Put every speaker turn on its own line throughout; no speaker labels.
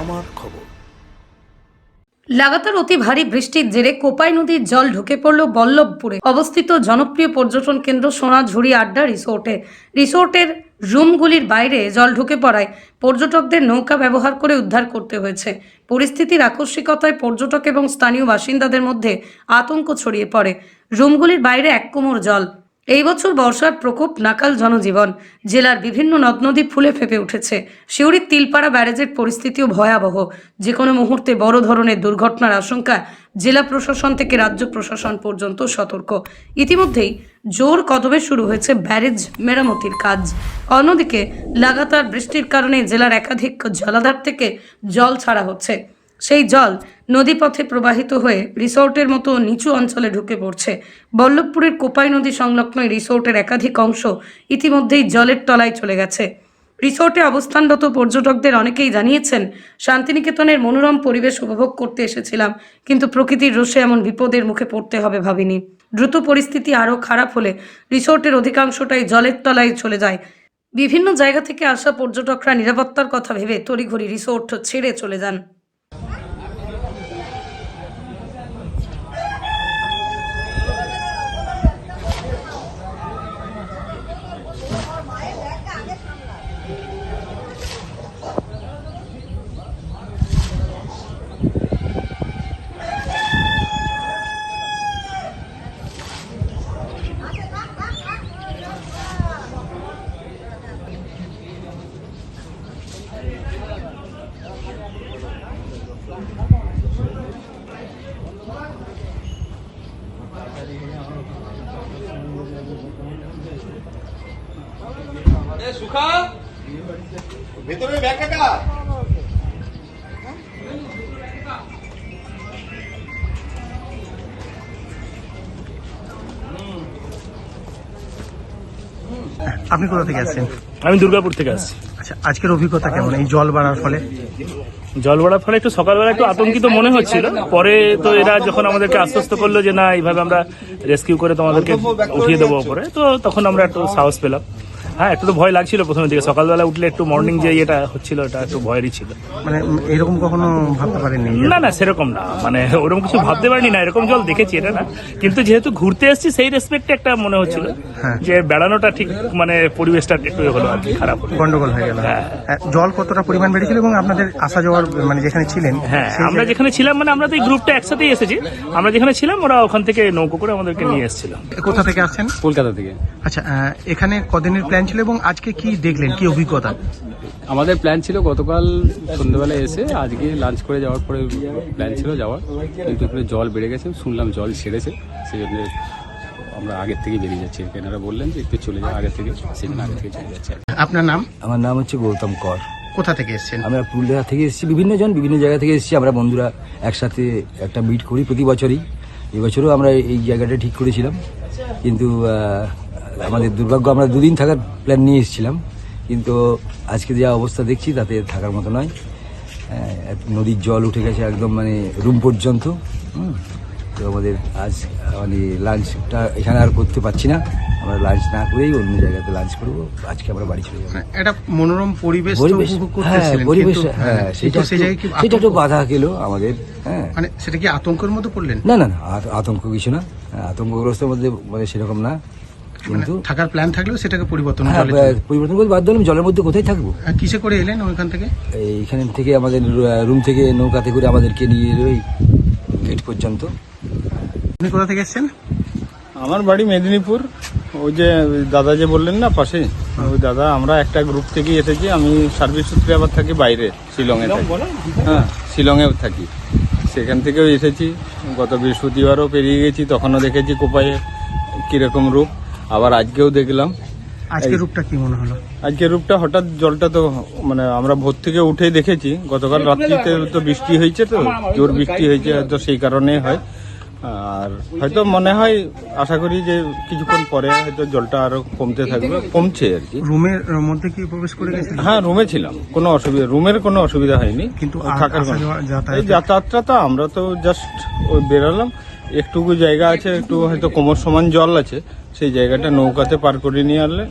আমার খবর।
লাগাতার অতি ভারী বৃষ্টির জেরে কোপাই নদীর জল ঢুকে পড়ল বল্লভপুরে। অবস্থিত জনপ্রিয় পর্যটন কেন্দ্র সোনাঝুরি আড্ডা রিসোর্টে। রিসোর্টের রুমগুলির বাইরে জল ঢুকে পড়ায় পর্যটকদের নৌকা ব্যবহার করে উদ্ধার করতে হয়েছে। পরিস্থিতির আকস্মিকতায় পর্যটক এবং স্থানীয় বাসিন্দাদের মধ্যে আতঙ্ক ছড়িয়ে পড়ে। রুমগুলির বাইরে এক কোমর জল। এই বছর বর্ষার প্রকোপ নাকাল জনজীবন। জেলার বিভিন্ন নদ নদী ফুলে ফেপে উঠেছে। শিউরির তিলপাড়া ব্যারেজের পরিস্থিতিও ভয়াবহ। যে কোনো মুহূর্তে বড় ধরনের দুর্ঘটনার আশঙ্কা জেলা প্রশাসন থেকে রাজ্য প্রশাসন পর্যন্ত সতর্ক। ইতিমধ্যেই জোর কদমে শুরু হয়েছে ব্যারেজ মেরামতির কাজ। অন্যদিকে লাগাতার বৃষ্টির কারণে জেলার একাধিক জলাধার থেকে জল ছাড়া হচ্ছে। সেই জল নদীপথে প্রবাহিত হয়ে রিসোর্টের মতো নিচু অঞ্চলে ঢুকে পড়ছে। বল্লভপুরের কোপাই নদী সংলগ্ন রিসোর্টের একাধিক অংশ ইতিমধ্যেই জলের তলায় চলে গেছে। রিসোর্টে অবস্থানরত পর্যটকদের অনেকেই জানিয়েছেন, শান্তিনিকেতনের মনোরম পরিবেশ উপভোগ করতে এসেছিলাম, কিন্তু প্রকৃতির রোষে এমন বিপদের মুখে পড়তে হবে ভাবিনি। দ্রুত পরিস্থিতি আরও খারাপ হলে রিসোর্টের অধিকাংশটাই জলের তলায় চলে যায়। বিভিন্ন জায়গা থেকে আসা পর্যটকরা নিরাপত্তার কথা ভেবে তড়িঘড়ি রিসোর্ট ছেড়ে চলে যান।
সুখা? ভেতরে ব্যাগ কাকা।
আপনি কোথা থেকে আসছেন?
আমি দুর্গাপুর থেকে আসছি।
আচ্ছা আজকের অভিজ্ঞতা কেমন? এই জল বাড়ার ফলে?
জল বাড়ার ফলে একটু সকালবেলা একটু আতঙ্কিত মনে হচ্ছিল। পরে তো এরা যখন আমাদেরকে আশ্বস্ত করল যে না, এইভাবে আমরা রেস্কিউ করে তোমাদেরকে উঠিয়ে দেবো উপরে, তো তখন আমরা একটু সাহস পেলাম। হ্যাঁ একটু তো ভয় লাগছিল প্রথমের দিকে। সকালবেলা উঠলে একটু মর্নিং যে এটা হচ্ছিল এটা একটু ভয়েরই ছিল।
মানে এরকম কখনো ভাবতে পারেননি? যে-
না না সেরকম না। মানে ওরকম কিছু ভাবতে পারিনি না এরকম জল দেখেছি এটা না। কিন্তু যেহেতু ঘুরতে এসেছি সেই রেসপেক্টে একটা মনে হচ্ছিল
হ্যাঁ।
যে বেড়ানোটা ঠিক মানে পরিবেশটা একটু হলো আর কি খারাপ
গন্ডগোল হয়ে গেল।
হ্যাঁ।
জল কতটা পরিমাণ বেড়েছিল এবং আপনাদের আসা যাওয়ার মানে যেখানে ছিলেন
হ্যাঁ আমরা যেখানে ছিলাম মানে আমরা তো এই গ্রুপটা একসাথেই এসেছি। আমরা যেখানে ছিলাম ওরা ওখান থেকে নৌকো করে আমাদেরকে নিয়ে এসেছিল।
কোথা থেকে আসছেন?
কলকাতা থেকে।
আচ্ছা এখানে কদিনের প্ল্যান ছিল এবং আজকে কি দেখলেন? কি অভিজ্ঞতা?
আমাদের প্ল্যান ছিল গতকাল সন্ধ্যেবেলা এসে আজকে লাঞ্চ করে যাওয়ার পরে প্ল্যান ছিল যাওয়ার। কিন্তু এখানে জল বেড়ে গেছে শুনলাম জল ছেড়েছে সেই জন্য আমরা আগের থেকে বেরিয়ে যাচ্ছি। এনারা বললেন যে একটু চলে যাও আগে থেকে সেখানে আগে থেকে চলে যাচ্ছে।
আপনার নাম?
আমার নাম হচ্ছে গৌতম কর।
কোথা থেকে এসেছেন?
আমরা পুরুলিয়া থেকে এসেছি বিভিন্ন জন বিভিন্ন জায়গা থেকে এসেছি। আমরা বন্ধুরা একসাথে একটা মিট করি প্রতি বছরই। এবছরও আমরা এই জায়গাটা ঠিক করেছিলাম। কিন্তু আমাদের দুর্ভাগ্য আমরা দুদিন থাকার প্ল্যান নিয়ে এসেছিলাম। কিন্তু আজকে যা অবস্থা দেখছি তাতে থাকার মতো নয়। হ্যাঁ, নদীর জল উঠে গেছে একদম মানে রুম পর্যন্ত। তো আমাদের আজ মানে লাঞ্চটা এখানে আর করতে পারছি না। আমরা লাঞ্চ না করেই অন্য জায়গাতে লাঞ্চ করব। আজকে আমরা বাড়ি চলে যাব।
মানে একটা মনোরম পরিবেশ
হ্যাঁ পরিবেশ হ্যাঁ সেটা সেটা একটু বাধা গেলো আমাদের হ্যাঁ।
মানে সেটা কি আতঙ্কের মধ্যে পড়লেন
না না না আতঙ্ক কিছু না। আতঙ্কগ্রস্তের মধ্যে মানে সেরকম না। কিন্তু
থাকার প্ল্যান থাকলেও সেটাকে পরিবর্তন
হ্যাঁ পরিবর্তন করতে বাধ্য হলাম জলের মধ্যে কোথায় থাকব?
কিসে করে এলেন ওইখান থেকে?
এইখান থেকে আমাদের রুম থেকে নৌকাতে করে আমাদেরকে নিয়ে এলো গেট পর্যন্ত।
আপনি কোথা থেকে এসেছেন?
আমার বাড়ি মেদিনীপুর। ওই যে দাদা যে বললেন না পাশে? ওই দাদা আমরা একটা গ্রুপ থেকেই এসেছি। আমি সার্ভিস সূত্রে আবার থাকি বাইরে শিলংয়ে থাকি। হ্যাঁ শিলংয়েও থাকি। সেখান থেকেও এসেছি। গত বৃহস্পতিবারও পেরিয়ে গেছি তখনও দেখেছি কোপায়ে কীরকম রূপ। আবার আজকেও দেখলাম।
আজকে রূপটা কি মনে হলো?
আজকে রূপটা হঠাৎ জলটা তো মানে আমরা ভোর থেকে উঠেই দেখেছি। গতকাল রাত্রিতে তো বৃষ্টি হয়েছে তো জোর বৃষ্টি হয়েছে হয়তো সেই কারণে হয়। আর হয়তো মনে হয় আশা করি যে কিছুক্ষণ পরে হয়তো জলটা আরও কমতে থাকবে কমছে আর কি।
রুমের মধ্যে কি প্রবেশ করে গেছিল
হ্যাঁ রুমে ছিলাম কোনো অসুবিধা রুমের কোনো অসুবিধা হয়নি।
কিন্তু
থাকার যাতায়াতটা তো আমরা তো জাস্ট ওই বেরোলাম। একটুকু জায়গা আছে, একটু হয়তো কোমর সমান জল আছে, সেই জায়গাটা নৌকাতে পার করে নিয়ে আনলে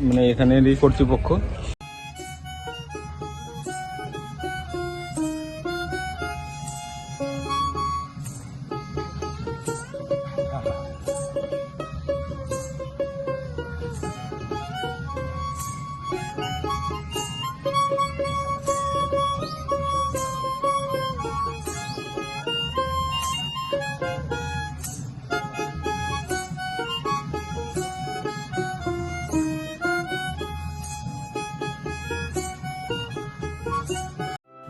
মানে এখানেরই কর্তৃপক্ষ